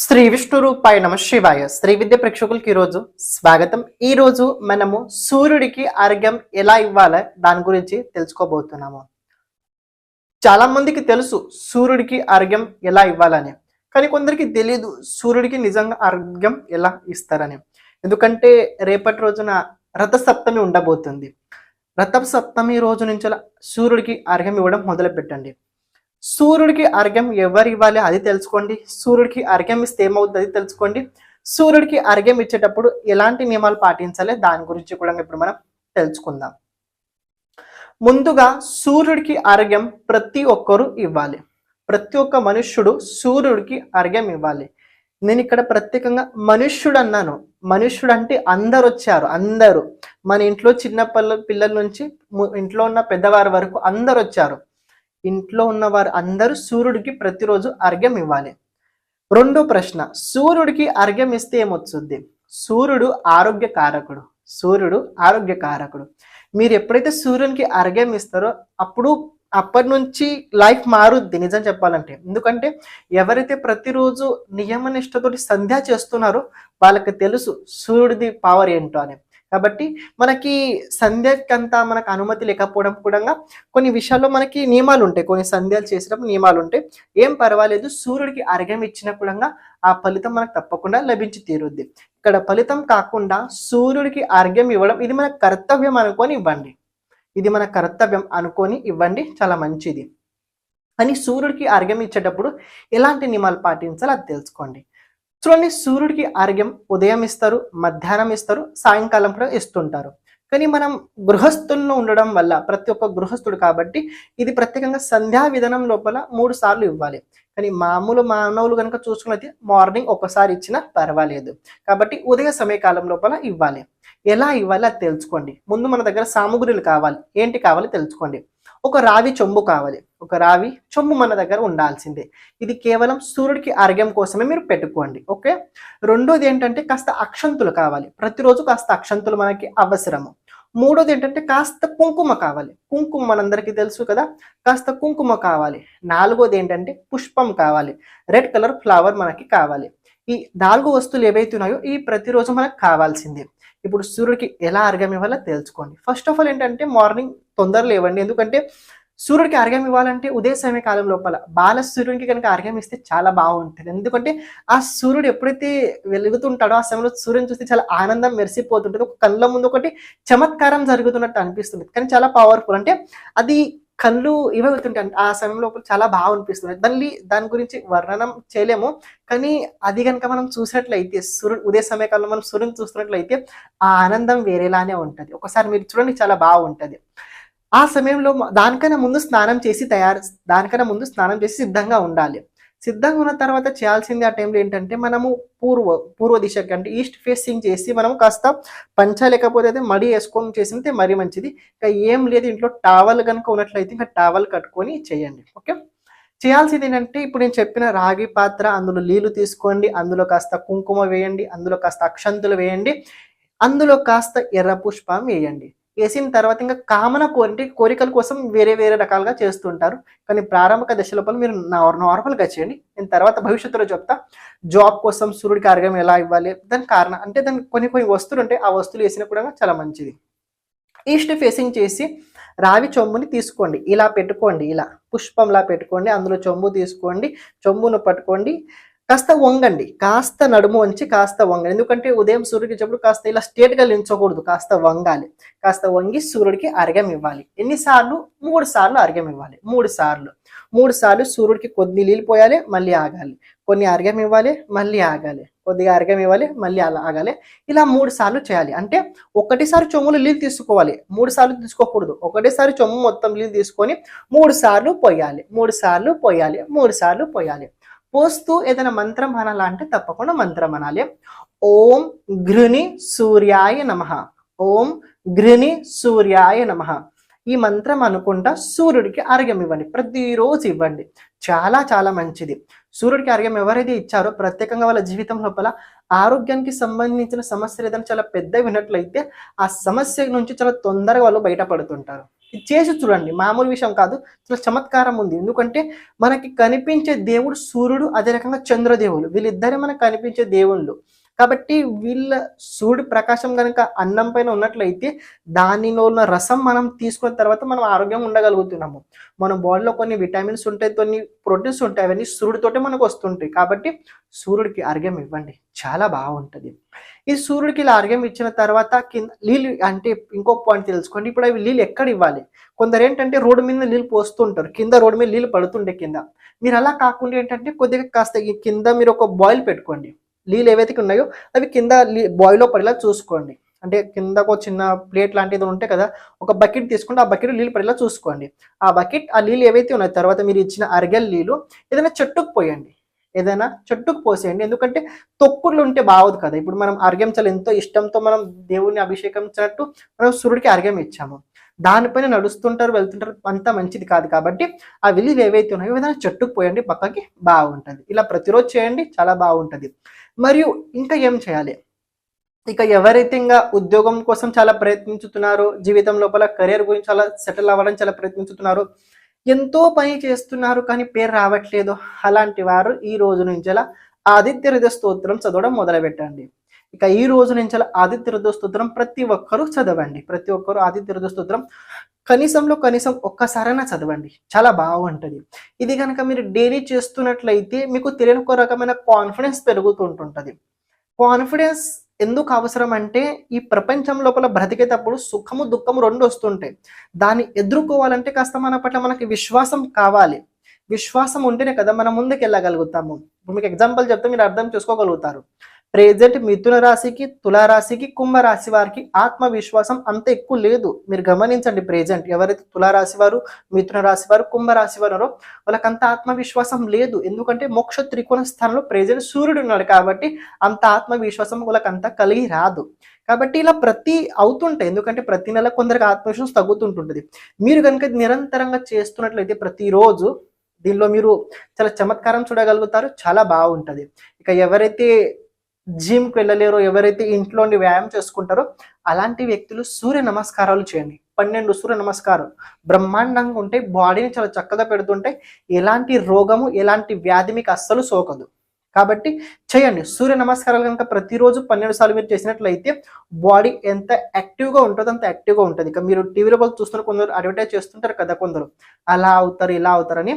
శ్రీ విష్ణు రూపాయ నమ శివాయ. శ్రీ విద్య ప్రేక్షకులకి ఈరోజు స్వాగతం. ఈ రోజు మనము సూర్యుడికి ఆరోగ్యం ఎలా ఇవ్వాలో దాని గురించి తెలుసుకోబోతున్నాము. చాలా మందికి తెలుసు సూర్యుడికి ఆరోగ్యం ఎలా ఇవ్వాలని. కానీ కొందరికి తెలియదు సూర్యుడికి నిజంగా ఆరోగ్యం ఎలా ఇస్తారని. ఎందుకంటే రేపటి రోజున రథ సప్తమి ఉండబోతుంది. రథ సప్తమి రోజు నుంచి అలా సూర్యుడికి ఆరోగ్యం ఇవ్వడం మొదలు పెట్టండి సూర్యుడికి అర్ఘ్యం ఎవరు ఇవ్వాలి అది తెలుసుకోండి. సూర్యుడికి అర్ఘ్యం ఇస్తే ఏమవుతుంది అది తెలుసుకోండి. సూర్యుడికి అర్ఘ్యం ఇచ్చేటప్పుడు ఎలాంటి నియమాలు పాటించాలి? దాని గురించి కూడా ఇప్పుడు మనం తెలుసుకుందాం. ముందుగా సూర్యుడికి అర్ఘ్యం ప్రతి ఒక్కరు ఇవ్వాలి. ప్రతి ఒక్క మనుష్యుడు సూర్యుడికి అర్ఘ్యం ఇవ్వాలి. నేను ఇక్కడ ప్రత్యేకంగా మనుష్యుడు అన్నాను మనుష్యుడు అంటే అందరు వచ్చారు. అందరూ. మన ఇంట్లో చిన్న పిల్ల పిల్లల నుంచి ఇంట్లో ఉన్న పెద్దవారి వరకు అందరు వచ్చారు. ఇంట్లో ఉన్న వారు అందరూ సూర్యుడికి ప్రతిరోజు అర్ఘ్యం ఇవ్వాలి. రెండో ప్రశ్న సూర్యుడికి అర్ఘ్యం ఇస్తే ఏమొచ్చుద్ది? సూర్యుడు ఆరోగ్య కారకుడు. సూర్యుడు ఆరోగ్య కారకుడు. మీరు ఎప్పుడైతే సూర్యునికి అర్ఘ్యం ఇస్తారో అప్పుడు అప్పటి నుంచి లైఫ్ మారుద్ది నిజం చెప్పాలంటే. ఎందుకంటే ఎవరైతే ప్రతిరోజు నియమ నిష్టతోటి సంధ్య చేస్తున్నారో వాళ్ళకి తెలుసు సూర్యుడిది పవర్ ఏంటో అని. కాబట్టి మనకి సంధ్యకంతా మనకు అనుమతి లేకపోవడం కూడా కొన్ని విషయాల్లో మనకి నియమాలు ఉంటాయి. కొన్ని సంధ్యాలు చేసినప్పుడు నియమాలు ఉంటాయి. ఏం పర్వాలేదు. సూర్యుడికి అర్ఘ్యం ఇచ్చినప్పుడు ఆ ఫలితం మనకు తప్పకుండా లభించి తీరుద్ది. ఇక్కడ ఫలితం కాకుండా సూర్యుడికి అర్ఘ్యం ఇవ్వడం ఇది మన కర్తవ్యం అనుకొని ఇవ్వండి. ఇది మన కర్తవ్యం అనుకొని ఇవ్వండి. చాలా మంచిది. అని సూర్యుడికి అర్ఘ్యం ఇచ్చేటప్పుడు ఎలాంటి నియమాలు పాటించాలో అది తెలుసుకోండి. చూడండి సూర్యుడికి ఆరోగ్యం ఉదయం ఇస్తారు మధ్యాహ్నం ఇస్తారు సాయంకాలం కూడా ఇస్తుంటారు. కానీ మనం గృహస్థుల్లో ఉండడం వల్ల ప్రతి ఒక్క గృహస్థుడు కాబట్టి ఇది ప్రత్యేకంగా సంధ్యా విధానం లోపల మూడు సార్లు ఇవ్వాలి. కానీ మామూలు మానవులు కనుక చూసుకున్నది మార్నింగ్ ఒకసారి ఇచ్చినా పర్వాలేదు. కాబట్టి ఉదయ సమయకాలం లోపల ఇవ్వాలి. ఎలా ఇవ్వాలి అది తెలుసుకోండి. ముందు మన దగ్గర సామగ్రులు కావాలి. ఏంటి కావాలి తెలుసుకోండి. ఒక రావి చెంబు కావాలి. ఒక రావి చెంబు మన దగ్గర ఉండాల్సిందే. ఇది కేవలం సూర్యుడికి ఆరోగ్యం కోసమే మీరు పెట్టుకోండి. ఓకే? రెండోది ఏంటంటే కాస్త అక్షంతులు కావాలి. ప్రతిరోజు కాస్త అక్షంతులు మనకి అవసరము. మూడోది ఏంటంటే కాస్త కుంకుమ కావాలి. కుంకుమ మనందరికీ తెలుసు కదా? కాస్త కుంకుమ కావాలి. నాలుగోది ఏంటంటే పుష్పం కావాలి. రెడ్ కలర్ ఫ్లవర్ మనకి కావాలి. ఈ నాలుగు వస్తువులు ఏవైతే ఉన్నాయో ఈ ప్రతిరోజు మనకు కావాల్సిందే. ఇప్పుడు సూర్యుడికి ఎలా అర్ఘ్యం ఇవ్వాలో తెలుసుకోండి. ఫస్ట్ ఆఫ్ ఆల్ ఏంటంటే మార్నింగ్ తొందర లేవండి. ఎందుకంటే సూర్యుడికి అర్ఘ్యం ఇవ్వాలంటే ఉదయ సమయకాలం లోపల బాల సూర్యుడికి కనుక అర్ఘ్యం ఇస్తే చాలా బాగుంటుంది. ఎందుకంటే ఆ సూర్యుడు ఎప్పుడైతే వెలుగుతుంటాడో ఆ సమయంలో సూర్యుని చూస్తే చాలా ఆనందం మెరిసిపోతుంటుంది. ఒక కళ్ళ ముందు ఒకటి చమత్కారం జరుగుతున్నట్టు అనిపిస్తుంది కానీ చాలా పవర్ఫుల్ అంటే అది కళ్ళు ఇవ్వవుతుంటాయి ఆ సమయంలో చాలా బాగా అనిపిస్తుంది దాన్ని దాని గురించి వర్ణనం చేయలేము. కానీ అది కనుక మనం చూసినట్లయితే సూర్యుడు ఉదయ సమయకాలంలో మనం సూర్యుని చూస్తున్నట్లయితే ఆ ఆనందం వేరేలానే ఉంటుంది. ఒకసారి మీరు చూడండి చాలా బాగుంటుంది. ఆ సమయంలో దానికన్నా ముందు స్నానం చేసి తయారు దానికన్నా ముందు స్నానం చేసి సిద్ధంగా ఉండాలి. సిద్ధంగా ఉన్న తర్వాత చేయాల్సింది ఆ టైంలో ఏంటంటే మనము పూర్వ పూర్వ దిశకి అంటే ఈస్ట్ ఫేసింగ్ చేసి మనం కాస్త పంచ లేకపోతే అయితే మడి వేసుకొని చేసింటే మరీ మంచిది. ఇంకా ఏం లేదు ఇంట్లో టావల్ కనుక ఉన్నట్లయితే ఇంకా టావల్ కట్టుకొని చేయండి. ఓకే చేయాల్సింది ఏంటంటే ఇప్పుడు నేను చెప్పిన రాగి పాత్ర అందులో నీళ్ళు తీసుకోండి అందులో కాస్త కుంకుమ వేయండి అందులో కాస్త అక్షంతులు వేయండి అందులో కాస్త ఎర్ర పుష్పం వేయండి. వేసిన తర్వాత ఇంకా కామన కోరి కోరికల కోసం వేరే వేరే రకాలుగా చేస్తుంటారు. కానీ ప్రారంభక దశ లోపల మీరు నార్మల్గా చేయండి. నేను తర్వాత భవిష్యత్తులో చెప్తా. జాబ్ కోసం సూర్యుడికి అర్ఘం ఎలా ఇవ్వాలి? దాని కారణం అంటే దాని కొన్ని కొన్ని వస్తువులు ఉంటాయి ఆ వస్తువులు వేసినా కూడా చాలా మంచిది. ఈస్ట్ ఫేసింగ్ చేసి రావి చొమ్ముని తీసుకోండి. ఇలా పెట్టుకోండి. ఇలా పుష్పంలా పెట్టుకోండి. అందులో చొమ్ము తీసుకోండి. చొమ్మును పట్టుకోండి. కాస్త వంగండి కాస్త నడుము వంచి కాస్త వంగండి. ఎందుకంటే ఉదయం సూర్యుడికి చెప్పుడు కాస్త ఇలా స్టేట్గా గా కాస్త వంగాలి. కాస్త వంగి సూర్యుడికి అర్ఘ్యం ఇవ్వాలి. ఎన్నిసార్లు? మూడు సార్లు అర్ఘ్యం ఇవ్వాలి. మూడు సార్లు. మూడు సార్లు సూర్యుడికి కొద్ది నీళ్ళు పోయాలి మళ్ళీ ఆగాలి. కొన్ని అర్ఘ్యం ఇవ్వాలి మళ్ళీ ఆగాలి. కొద్దిగా అర్ఘ్యం ఇవ్వాలి మళ్ళీ అలా ఆగాలి. ఇలా మూడు సార్లు చేయాలి. అంటే ఒకటిసారి చొమ్ములు నీళ్ళు తీసుకోవాలి. మూడు సార్లు తీసుకోకూడదు. ఒకటేసారి చొమ్ము మొత్తం నీళ్ళు తీసుకొని మూడు సార్లు పోయాలి. మూడు సార్లు పోయాలి. మూడు సార్లు పోయాలి. పోస్తూ ఏదైనా మంత్రం అనాలా అంటే తప్పకుండా మంత్రం అనాలి. ఓం ఘృని సూర్యాయ నమ. ఓం ఘృని సూర్యాయ నమ. ఈ మంత్రం అనుకుంటా సూర్యుడికి ఆరోగ్యం ఇవ్వండి. ప్రతిరోజు ఇవ్వండి. చాలా చాలా మంచిది. సూర్యుడికి ఆరోగ్యం ఎవరైతే ఇచ్చారో ప్రత్యేకంగా వాళ్ళ జీవితం లోపల ఆరోగ్యానికి సంబంధించిన సమస్యలు ఏదైనా చాలా పెద్దవి ఉన్నట్లయితే ఆ సమస్య నుంచి చాలా తొందరగా వాళ్ళు బయటపడుతుంటారు. ఇది చేసి చూడండి మామూలు విషయం కాదు చాలా చమత్కారం ఉంది. ఎందుకంటే మనకి కనిపించే దేవుడు సూర్యుడు అదే రకంగా చంద్రదేవులు. వీళ్ళిద్దరే మనకు కనిపించే దేవుళ్ళు. కాబట్టి వీళ్ళ సూర్యుడి ప్రకాశం కనుక అన్నం పైన ఉన్నట్లయితే దానిలో ఉన్న రసం మనం తీసుకున్న తర్వాత మనం ఆరోగ్యంగా ఉండగలుగుతున్నాము. మన బాడీలో కొన్ని విటమిన్స్ ఉంటాయి కొన్ని ప్రోటీన్స్ ఉంటాయి అవన్నీ సూర్యుడితోటే మనకు వస్తుంటాయి. కాబట్టి సూర్యుడికి అర్ఘ్యం ఇవ్వండి. చాలా బాగుంటుంది. ఈ సూర్యుడికి ఇలా అర్ఘ్యం ఇచ్చిన తర్వాత కింద నీళ్ళు అంటే ఇంకో పాయింట్ తెలుసుకోండి. ఇప్పుడు అవి నీళ్ళు ఎక్కడ ఇవ్వాలి? కొందరు ఏంటంటే రోడ్డు మీద నీళ్ళు పోస్తుంటారు. కింద రోడ్డు మీద నీళ్ళు పడుతుండే కింద. మీరు అలా కాకుండా ఏంటంటే కొద్దిగా కాస్త కింద మీరు ఒక బాయిల్ పెట్టుకోండి. నీళ్ళు ఏవైతే ఉన్నాయో అవి కింద బాయిల్లో పడేలా చూసుకోండి. అంటే కిందకు ఒక చిన్న ప్లేట్ లాంటిది ఉంటే కదా ఒక బకెట్ తీసుకుంటే ఆ బకెట్ నీళ్ళు పడేలా చూసుకోండి. ఆ బకెట్ ఆ నీళ్ళు ఏవైతే ఉన్నాయో తర్వాత మీరు ఇచ్చిన అరగల్ నీళ్ళు ఏదైనా చెట్టుకు పోయండి. ఏదైనా చెట్టుకు పోసేయండి. ఎందుకంటే తొక్కులు ఉంటే బాగోదు కదా. ఇప్పుడు మనం అర్ఘ్యం చాలా ఎంతో ఇష్టంతో మనం దేవుణ్ణి అభిషేకించినట్టు మనం సూర్యుడికి అర్ఘ్యం ఇచ్చాము. దానిపైన నడుస్తుంటారు వెళ్తుంటారు అంత మంచిది కాదు కాబట్టి ఆ విలువ ఏవైతే ఉన్నాయో ఏదైనా చెట్టుకు పోయండి పక్కకి బాగుంటుంది. ఇలా ప్రతిరోజు చేయండి చాలా బాగుంటుంది. మరియు ఇంకా ఏం చేయాలి? ఇక ఎవరైతే ఇంకా ఉద్యోగం కోసం చాలా ప్రయత్నించుతున్నారో జీవితం లోపల కెరీర్ గురించి చాలా సెటిల్ అవ్వడం చాలా ప్రయత్నించుతున్నారు ఎంతో పని చేస్తున్నారు కానీ పేరు రావట్లేదు. అలాంటి వారు ఈ రోజు నుంచి అలా ఆదిత్య హృదయ స్తోత్రం చదవడం మొదలు పెట్టండి ఇక ఈ రోజు నుంచి అలా ఆదిత్య హృదయ స్తోత్రం ప్రతి ఒక్కరూ చదవండి. ప్రతి ఒక్కరూ ఆదిత్య హృదయ స్తోత్రం కనీసంలో కనీసం ఒక్కసారైనా చదవండి. చాలా బాగుంటుంది. ఇది కనుక మీరు డైలీ చేస్తున్నట్లయితే మీకు తెలియని ఒక రకమైన కాన్ఫిడెన్స్ పెరుగుతుంటుంటుంది. కాన్ఫిడెన్స్ ఎందుకు అవసరం అంటే ఈ ప్రపంచం లోపల బ్రతికేటప్పుడు సుఖము దుఃఖము రెండు వస్తుంటాయి. దాన్ని ఎదుర్కోవాలంటే కాస్త మన పట్ల మనకి విశ్వాసం కావాలి. విశ్వాసం ఉంటేనే కదా మనం ముందుకు వెళ్ళగలుగుతాము ఇప్పుడు మీకు ఎగ్జాంపుల్ చెప్తే మీరు అర్థం చేసుకోగలుగుతారు. ప్రెజెంట్ మిథున రాశికి తులారాశికి కుంభరాశి వారికి ఆత్మవిశ్వాసం అంత ఎక్కువ లేదు. మీరు గమనించండి ప్రెజెంట్ ఎవరైతే తులారాశి వారు మిథున రాశి వారు కుంభరాశి వారు వాళ్ళకి అంత ఆత్మవిశ్వాసం లేదు. ఎందుకంటే మోక్ష త్రికోణ స్థానంలో ప్రెజెంట్ సూర్యుడు ఉన్నాడు కాబట్టి అంత ఆత్మవిశ్వాసం వాళ్ళకి అంత కలిగి రాదు. కాబట్టి ఇలా ప్రతి అవుతుంటాయి. ఎందుకంటే ప్రతి నెల కొందరికి ఆత్మవిశ్వాసం తగ్గుతుంటుంటుంది. మీరు కనుక నిరంతరంగా చేస్తున్నట్లయితే ప్రతిరోజు దీనిలో మీరు చాలా చమత్కారం చూడగలుగుతారు. చాలా బాగుంటుంది. ఇక ఎవరైతే జిమ్కి వెళ్ళలేరో ఎవరైతే ఇంట్లోని వ్యాయామం చేసుకుంటారో అలాంటి వ్యక్తులు సూర్య నమస్కారాలు చేయండి. పన్నెండు సూర్య నమస్కారం బ్రహ్మాండంగా ఉంటే బాడీని చాలా చక్కగా పెడుతుంటే ఎలాంటి రోగము ఎలాంటి వ్యాధి మీకు అస్సలు సోకదు. కాబట్టి చేయండి. సూర్య నమస్కారాలు కనుక ప్రతిరోజు పన్నెండు సార్లు మీరు చేసినట్లయితే బాడీ ఎంత యాక్టివ్గా ఉంటుందో అంత యాక్టివ్గా ఉంటుంది. ఇక మీరు టీవీలో వాళ్ళు చూస్తున్న కొందరు అడ్వర్టైజ్ చేస్తుంటారు కదా కొందరు. అలా అవుతారు ఇలా అవుతారని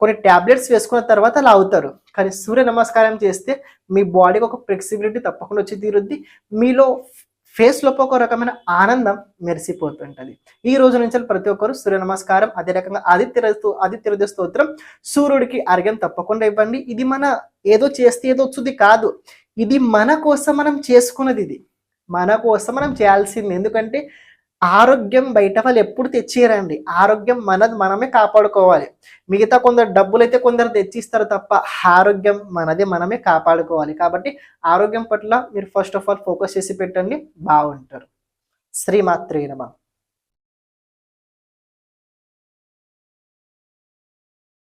కొన్ని ట్యాబ్లెట్స్ వేసుకున్న తర్వాత అలా అవుతారు కానీ సూర్య నమస్కారం చేస్తే మీ బాడీకి ఒక ఫ్లెక్సిబిలిటీ తప్పకుండా వచ్చి తీరుద్ది. మీలో ఫేస్ లోపు ఒక రకమైన ఆనందం మెరిసిపోతుంటుంది. ఈ రోజు నుంచి ప్రతి ఒక్కరు సూర్య నమస్కారం అదే రకంగా ఆదిత్య ఆదిత్య స్తోత్రం సూర్యుడికి అర్ఘ్యం తప్పకుండా ఇవ్వండి. ఇది మన ఏదో చేస్తే ఏదో వచ్చుది కాదు. ఇది మన కోసం మనం చేసుకున్నది ఇది. మన కోసం మనం చేయాల్సింది. ఎందుకంటే ఆరోగ్యం బయట వాళ్ళు ఎప్పుడు తెచ్చిరండి ఆరోగ్యం మనది మనమే కాపాడుకోవాలి. మిగతా కొందరు డబ్బులు అయితే కొందరు తెచ్చిస్తారు తప్ప ఆరోగ్యం మనది మనమే కాపాడుకోవాలి. కాబట్టి ఆరోగ్యం పట్ల మీరు ఫస్ట్ ఆఫ్ ఆల్ ఫోకస్ చేసి పెట్టండి. బాగుంటారు. శ్రీమాత్రే నమ.